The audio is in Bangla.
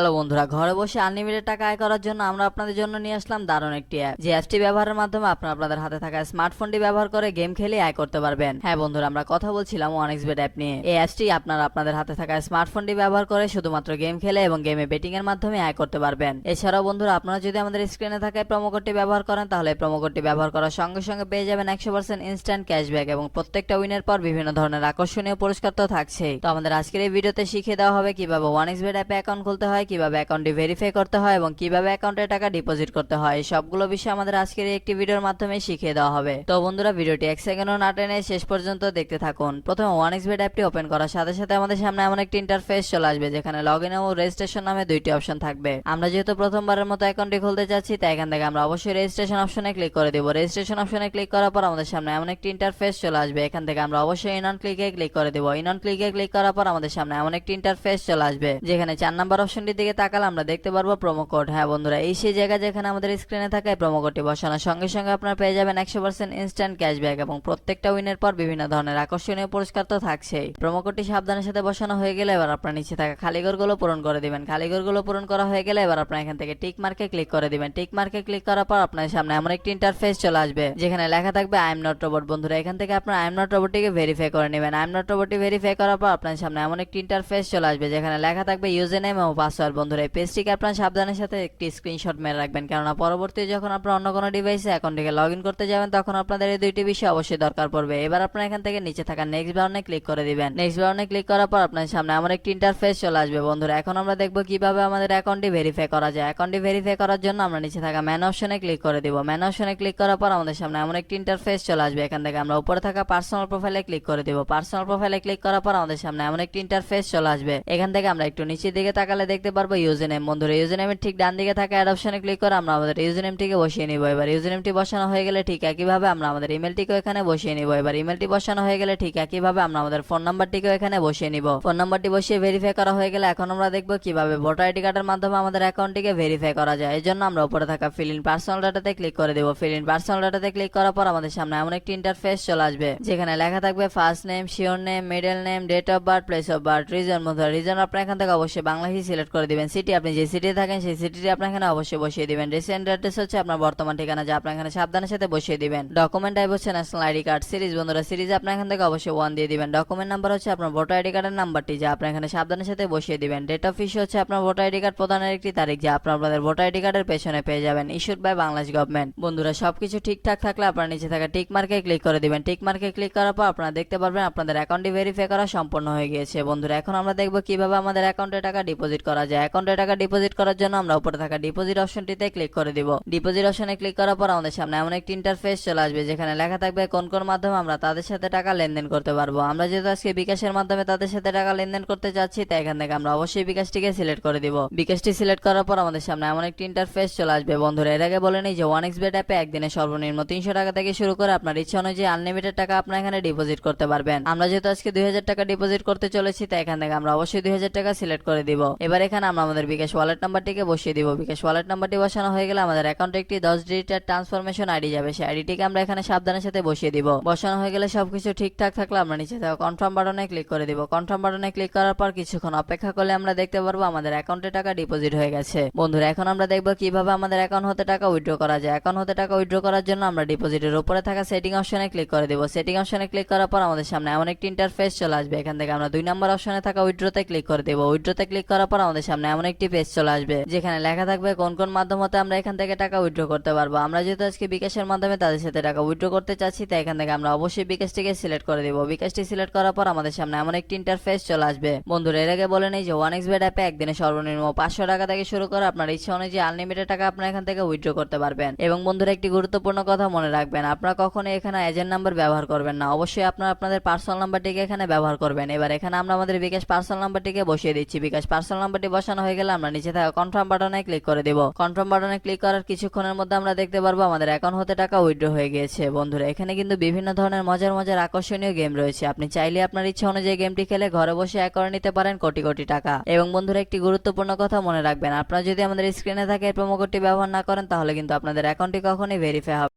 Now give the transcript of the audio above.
হ্যালো বন্ধুরা, ঘরে বসে আনলিমিটেড টাকা আয় করার জন্য আমরা আপনাদের জন্য নিয়ে আসলাম দারুণ একটি অ্যাপ যে অ্যাপটি ব্যবহারের মাধ্যমে আপনারা আপনাদের হাতে থাকা স্মার্টফোনটি ব্যবহার করে গেম খেলে আয় করতে পারবেন। হ্যাঁ বন্ধুরা, আমরা কথা বলছিলাম ওয়ানেক্স বেট অ্যাপ নিয়ে। এই অ্যাপটি আপনারা আপনাদের হাতে থাকা স্মার্টফোনটি ব্যবহার করে শুধুমাত্র গেম খেলে এবং গেমে বেটিং এর মাধ্যমে আয় করতে পারবেন। এছাড়াও বন্ধুরা, আপনারা যদি আমাদের স্ক্রিনে থাকা প্রোমো কোডটি ব্যবহার করেন, তাহলে প্রোমো কোডটি ব্যবহার করার সঙ্গে সঙ্গে পেয়ে যাবেন একশো পার্সেন্ট ইনস্ট্যান্ট ক্যাশব্যাক এবং প্রত্যেকটা উইনের পর বিভিন্ন ধরনের আকর্ষণীয় পুরস্কার তো থাকছেই। তো আমাদের আজকের এই ভিডিওতে শিখিয়ে দেওয়া হবে কীভাবে ওয়ানেক্স বেট অ্যাপে অ্যাকাউন্ট খুলতে হয় কীভাবে অ্যাকাউন্টটি ভেরিফাই করতে হয় এবং কীভাবে অ্যাকাউন্টে টাকা ডিপোজিট করতে হয়, সবগুলো বিষয় আমাদের আজকের একটি ভিডিওর মাধ্যমে শিখিয়ে দেওয়া হবে। তো বন্ধুরা, ভিডিওটি এক সেকেন্ডও না টেনে শেষ পর্যন্ত দেখতে থাকুন। প্রথমে ওয়ান এক্স বেড অ্যাপটি ওপেন করার সাথে সাথে আমাদের সামনে এমন একটি ইন্টারফেস চলে আসবে, যেখানে লগ ইন ও রেজিস্ট্রেশন নামে দুইটি অপশন থাকবে। আমরা যেহেতু প্রথমবারের মতো অ্যাকাউন্টটি খুলতে চাচ্ছি তাই এখান থেকে আমরা অবশ্যই রেজিস্ট্রেশন অপশনে ক্লিক করে দেবো। রেজিস্ট্রেশন অপশনে ক্লিক করার পর আমাদের সামনে এমন একটি ইন্টারফেস চলে আসবে, এখান থেকে আমরা অবশ্যই ইন অন ক্লিকে ক্লিক করে দেবো। ইন অন ক্লিকে ক্লিক করার পর আমাদের সামনে এমন একটি ইন্টারফেস চলে আসবে, যেখানে চার নাম্বার অপশনটির দিকে তাকালে আমরা দেখতে পারব প্রোমো কোড হ্যাঁ বন্ধুরা, এই সেই জায়গা যেখানে আমাদের স্ক্রিনে থাকা এই প্রোমো কোডটি বসানোর সঙ্গে সঙ্গে আপনারা পেয়ে যাবেন একশো পার্সেন্ট ইনস্ট্যান্ট ক্যাশব্যাক এবং প্রত্যেকটা উইনের পর বিভিন্ন ধরনের আকর্ষণীয় পুরস্কার তো থাকছেই। প্রোমো কোডটি সাবধানের সাথে বসানো হয়ে গেলে এবার আপনার নিচে থাকা খালিঘরগুলো পূরণ করে দিবেন। খালিঘরগুলো পূরণ করা হয়ে গেলে এবার আপনার এখান থেকে টিক মার্কে ক্লিক করে দিবেন। টিক মার্কে ক্লিক করার পর আপনার সামনে এমন একটি ইন্টারফেস চলে আসবে, যেখানে লেখা থাকবে আই এম নট রোবট বন্ধুরা, এখান থেকে আপনার আই এম নট রোবটটিকে ভেরিফাই করে নেবেন। আই এম নট রোবটটি ভেরিফাই করার পর আপনার সামনে এমন একটি ইন্টারফেস চলে আসবে, যেখানে লেখা থাকবে ইউজার নেম এবং পাসওয়ার্ড বন্ধুরা, এই পেজটিকে আপনার সাবধানের সাথে একটি স্ক্রিনশট মেরে রাখবেন। কেননা পরবর্তী যখন আপনার অন্য কোনো ডিভাইসে অ্যাকাউন্টটিকে লগ ইন করতে যাবেন, তখন আপনাদের এই দুইটি বিষয় অবশ্যই দরকার পড়বে। এবার আপনার এখান থেকে নিচে থাকা নেক্সট বাটনে ক্লিক করে দিবেন। নেক্সট বাটনে ক্লিক করার পর আপনার সামনে এমন একটি ইন্টারফেস চলে আসবে। বন্ধুরা, এখন আমরা দেখব কীভাবে আমাদের অ্যাকাউন্টটি ভেরিফাই করা যায়। অ্যাকাউন্টটি ভেরিফাই করার জন্য আমরা নিচে থাকা ম্যান অপশনে ক্লিক করে দিব। ম্যান অপশনে ক্লিক করার পর আমাদের সামনে এমন একটি ইন্টারফেস চলে আসবে। এখান থেকে আমরা উপরে থাকা পার্সোনাল প্রোফাইলে ক্লিক করে দিব। পার্সোনাল প্রোফাইলে ক্লিক করার পর আমাদের সামনে এমন একটি ইন্টারফেস চলে আসবে। এখান থেকে আমরা একটু নিচের দিকে তাকালে দেখতে পারব ইউজার নেম বন্ধুরা ইউজার নেমের ঠিক ডান দিকে থাকা অ্যাড অপশনে ক্লিক করে আমরা আমাদের ইউজার নেমটিকে বসিয়ে নিব এবার। ইউজার নেমটি বসানো হয়ে গেলে ঠিক একইভাবে আমরা আমাদের ইমেলটিকে এখানে বসিয়ে নিব। এবার ইমেলটি বসানো হয়ে গেলে ঠিক একইভাবে আমরা আমাদের ফোন নাম্বারটিকে এখানে বসিয়ে নিব। ফোন নাম্বারটি বসিয়ে ভেরিফাই করা হয়ে গেলে এখন আমরা দেখব কীভাবে ভোটার আইডি কার্ডের মাধ্যমে আমাদের অ্যাকাউন্টটিকে ভেরিফাই করা যায়। এই জন্য আমরা উপরে থাকা ফিল ইন পার্সোনাল ডাটাতে ক্লিক করে দেবো। ফিল ইন পার্সোনাল ডাটাতে ক্লিক করার পর আমাদের সামনে এমন একটি ইন্টারফেস চলে আসবে, যেখানে লেখা থাকবে first name surname middle name date of birth place of birth reason মধ্যে রিজন আপনি এখান থেকে অবশ্যই বাংলাদেশি সিলেক্ট দিবেন। সিটি আপনি যে সিটি থাকেন, সেই সিটিটি আপনি এখানে অবশ্যই বসিয়ে দিবেন। রিসেন্ট অ্যাড্রেস হচ্ছে আপনার বর্তমান ঠিকানা, যা আপনি এখানে সাবধানের সাথে বসিয়ে দিবেন। ডকুমেন্ট টাইপ হচ্ছে ন্যাশনাল আইডি কার্ড সিরিজ বন্ধুরা সিরিজ আপনি এখান থেকে অবশ্যই ওয়ান দিয়ে দিবেন। ডকুমেন্ট নাম্বার হচ্ছে আপনার ভোটার আইডি কার্ডের নাম্বারটি যা আপনি এখানে সাবধানের সাথে বসিয়ে দিবেন। ডেট অফ ইস্যু হচ্ছে আপনার ভোটার আইডি কার্ড প্রদানের একটি তারিখ, যা আপনার আপনাদের ভোটার আইডি কার্ডের পেছনে পেয়ে যাবেন। ইস্যুড বাই বাংলাদেশ গভর্নমেন্ট বন্ধুরা, সবকিছু ঠিকঠাক থাকলে আপনার নিচে থাকা টিক মার্কে ক্লিক করে দিবেন। টিক মার্কে ক্লিক করার পর আপনারা দেখতে পারবেন আপনাদের অ্যাকাউন্টটি ভেরিফাই করা সম্পূর্ণ হয়ে গিয়েছে। বন্ধুরা, এখন আমরা দেখব কীভাবে আমাদের অ্যাকাউন্টে টাকা ডিপোজিট করা যায়। অ্যাকাউন্টে টাকা ডিপোজিট করার জন্য আমরা উপরে থাকা ডিপোজিট অপশনটিতে ক্লিক করে দিব। ডিপোজিট অপশনে ক্লিক করার পর আমাদের সামনে এমন একটি ইন্টারফেস চলে আসবে, যেখানে লেখা থাকবে কোন কোন মাধ্যমে আমরা তাদের সাথে টাকা লেনদেন করতে পারব। আমরা যেহেতু আজকে বিকাশের মাধ্যমে তাদের সাথে টাকা লেনদেন করতে চাচ্ছি তাই এখান থেকে আমরা অবশ্যই বিকাশটিকে সিলেক্ট করে দিব। বিকাশটি সিলেক্ট করার পর আমাদের সামনে এমন একটি ইন্টারফেস চলে আসবে। বন্ধুরা, এর আগে বলে নিই যে ওয়ান এক্স বেট অ্যাপে একদিনে সর্বনিম্ন তিনশো টাকা থেকে শুরু করে আপনার ইচ্ছা অনুযায়ী আনলিমিটেড টাকা আপনার এখানে ডিপোজিট করতে পারবেন। আমরা যেহেতু আজকে দুই হাজার টাকা ডিপোজিট করতে চলেছি, তাই এখান থেকে আমরা অবশ্যই দুই হাজার টাকা সিলেক্ট করে দিব। এবার এখানে আমরা আমাদের বিকাশ ওয়ালেট নাম্বারটিকে বসিয়ে দিব। বিকাশ ওয়ালেট নাম্বারটি বসানো হয়ে গেলে আমাদের অ্যাকাউন্টে একটি দশ ডিজিটের ট্রান্সফরমেশন আইডি যাবে। সেই আইডিটিকে আমরা এখানে সাবধানের সাথে বসিয়ে দিব। বসানো হয়ে গেলে সবকিছু ঠিকঠাক থাকলে আমরা নিচে থাকা কনফার্ম বাটনে ক্লিক করে দিব। কনফার্ম বাটনে ক্লিক করার পর কিছুক্ষণ অপেক্ষা করলে আমরা দেখতে পারব আমাদের অ্যাকাউন্টে টাকা ডিপোজিট হয়ে গেছে। বন্ধুরা, এখন আমরা দেখব কীভাবে আমাদের অ্যাকাউন্ট হতে টাকা উইথড্র করা যায়। অ্যাকাউন্ট হতে টাকা উইথড্র করার জন্য আমরা ডিপোজিটের উপরে থাকা সেটিং অপশনে ক্লিক করে দিব। সেটিং অপশনে ক্লিক করার পর আমাদের সামনে এমন একটি ইন্টারফেস চলে আসবে। এখান থেকে আমরা দুই নম্বর অপশনে থাকা উইথড্রতে ক্লিক করে দেবো। উইথড্রতে ক্লিক করার পর আমাদের সামনে এমন একটি পেজ চলে আসবে, যেখানে লেখা থাকবে কোন কোন মাধ্যম হতে আমরা এখান থেকে টাকা উইথড্র করতে পারব। আমরা যেহেতু আজকে বিকাশের মাধ্যমে তাদের সাথে টাকা উইথড্র করতে চাচ্ছি, তাই এখান থেকে আমরা অবশ্যই বিকাশটিকে সিলেক্ট করে দিব। বিকাশটি সিলেক্ট করার পর আমাদের সামনে এমন একটি ইন্টারফেস চলে আসবে। বন্ধুরা, এর আগে বলে নেই যে ওয়ান এক্স বেড অ্যাপে একদিনে সর্বনিম্ন পাঁচশো টাকা থেকে শুরু করে আপনার ইচ্ছা অনুযায়ী আনলিমিটেড টাকা আপনার এখান থেকে উইথড্র করতে পারবেন। এবং বন্ধুরা, একটি গুরুত্বপূর্ণ কথা মনে রাখবেন, আপনারা কখনো এখানে এজেন্ট নাম্বার ব্যবহার করবেন না। অবশ্যই আপনারা আপনাদের পার্সোনাল নাম্বারটিকে এখানে ব্যবহার করবেন। এবার এখানে আমরা আমাদের বিকাশ পার্সোনাল নাম্বারটিকে বসিয়ে দিচ্ছি। বিকাশ পার্সোনাল নাম্বারটি বসানো হয়ে গেলে আমরা নিচে থাকা কনফার্ম বাটনে ক্লিক করে দিব। কনফার্ম বাটনে ক্লিক করার কিছুক্ষণের মধ্যে আমরা দেখতে পারব আমাদের অ্যাকাউন্ট হতে টাকা উইথড্র হয়ে গিয়েছে। বন্ধুরা, এখানে কিন্তু বিভিন্ন ধরনের মজার মজার আকর্ষণীয় গেম রয়েছে। আপনি চাইলে আপনার ইচ্ছা অনুযায়ী গেমটি খেলে ঘরে বসে এক করে নিতে পারেন কোটি কোটি টাকা। এবং বন্ধুরা, একটি গুরুত্বপূর্ণ কথা মনে রাখবেন, আপনারা যদি আমাদের স্ক্রিনে থাকে প্রোমো কোডটি ব্যবহার না করেন, তাহলে কিন্তু আপনাদের অ্যাকাউন্টটি কখনোই ভেরিফাই হবে